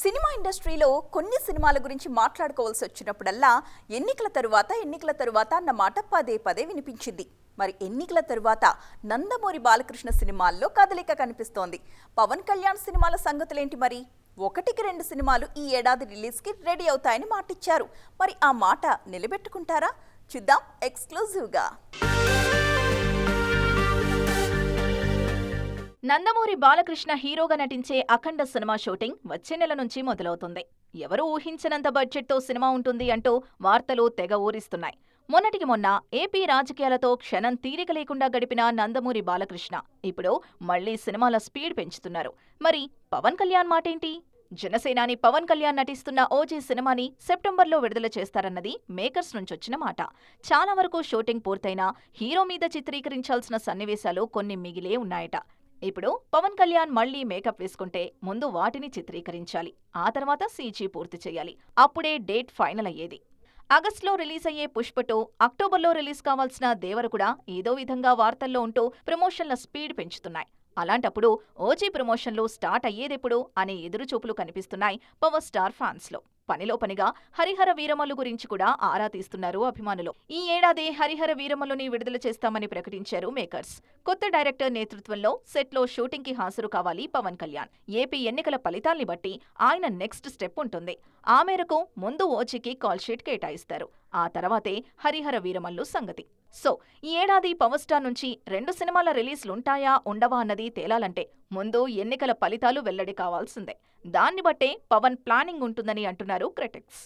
Cinema ఇండస్ట్రీలో కొన్ని సినిమాల గురించి మాట్లాడుకోవాల్సి వచ్చినప్పుడల్లా ఎన్నికల తరువాత ఎన్నికల తరువాత అన్న మాట పదే పదే వినిపించింది. మరి ఎన్నికల తరువాత నందమూరి బాలకృష్ణ సినిమాల్లో కదలిక కనిపిస్తోంది. పవన్ కళ్యాణ్ సినిమాల సంగతులేంటి మరి? ఒకటికి రెండు సినిమాలు ఈ ఏడాది రిలీజ్కి రెడీ అవుతాయని మాటిచ్చారు. మరి ఆ మాట నిలబెట్టుకుంటారా? చూద్దాం ఎక్స్క్లూజివ్గా. నందమూరి బాలకృష్ణ హీరోగా నటించే అఖండ సినిమా షూటింగ్ వచ్చే నెల నుంచి మొదలవుతుంది. ఎవరూ ఊహించినంత బడ్జెట్తో సినిమా ఉంటుంది అంటూ వార్తలు తెగ ఊరిస్తున్నాయి. మొన్నటికి మొన్న ఏపీ రాజకీయాలతో క్షణం తీరిక లేకుండా గడిపిన నందమూరి బాలకృష్ణ ఇప్పుడు మళ్ళీ సినిమాల స్పీడ్ పెంచుతున్నారు. మరి పవన్ కళ్యాణ్ మాటేంటి? జనసేనాని పవన్ కళ్యాణ్ నటిస్తున్న ఓజీ సినిమాని సెప్టెంబర్లో విడుదల చేస్తారన్నది మేకర్స్ నుంచొచ్చిన మాట. చాలా వరకు షూటింగ్ పూర్తయినా హీరో మీద చిత్రీకరించాల్సిన సన్నివేశాలు కొన్ని మిగిలే ఉన్నాయట. ఇప్పుడు పవన్ కళ్యాణ్ మళ్ళీ మేకప్ వేసుకుంటే ముందు వాటిని చిత్రీకరించాలి. ఆ తర్వాత సీజీ పూర్తి చేయాలి. అప్పుడే డేట్ ఫైనల్ అయ్యేది. ఆగస్టులో రిలీజ్ అయ్యే పుష్పటు అక్టోబర్లో రిలీజ్ కావాల్సిన దేవర కూడా ఏదో విధంగా వార్తల్లో ఉంటూ ప్రమోషన్ల స్పీడ్ పెంచుతున్నాయి. అలాంటప్పుడు ఓజీ ప్రమోషన్లు స్టార్ట్ అయ్యేదెప్పుడు అనే ఎదురుచూపులు కనిపిస్తున్నాయి పవర్ స్టార్ ఫ్యాన్స్లో. పనిలో పనిగా హరిహర వీరమలు గురించి కూడా ఆరా తీస్తున్నారు అభిమానులు. ఈ ఏడాది హరిహర వీరమలుని విడుదల చేస్తామని ప్రకటించారు మేకర్స్. కొత్త డైరెక్టర్ నేతృత్వంలో సెట్లో షూటింగ్కి హాజరు కావాలి పవన్ కళ్యాణ్. ఏపీ ఎన్నికల ఫలితాల్ని బట్టి ఆయన నెక్స్ట్ స్టెప్ ఉంటుంది. ఆ మేరకు ముందు ఓజీకి కాల్ షీట్ కేటాయిస్తారు. ఆ తర్వాతే హరిహర వీరమల్లు సంగతి. సో ఈ ఏడాది పవర్ స్టార్ నుంచి రెండు సినిమాల రిలీజ్లుంటాయా ఉండవా అన్నది తేలాలంటే ముందు ఎన్నికల ఫలితాలు వెల్లడి కావాల్సిందే. దాన్ని బట్టే పవన్ ప్లానింగ్ ఉంటుందని అంటున్నారు క్రిటిక్స్.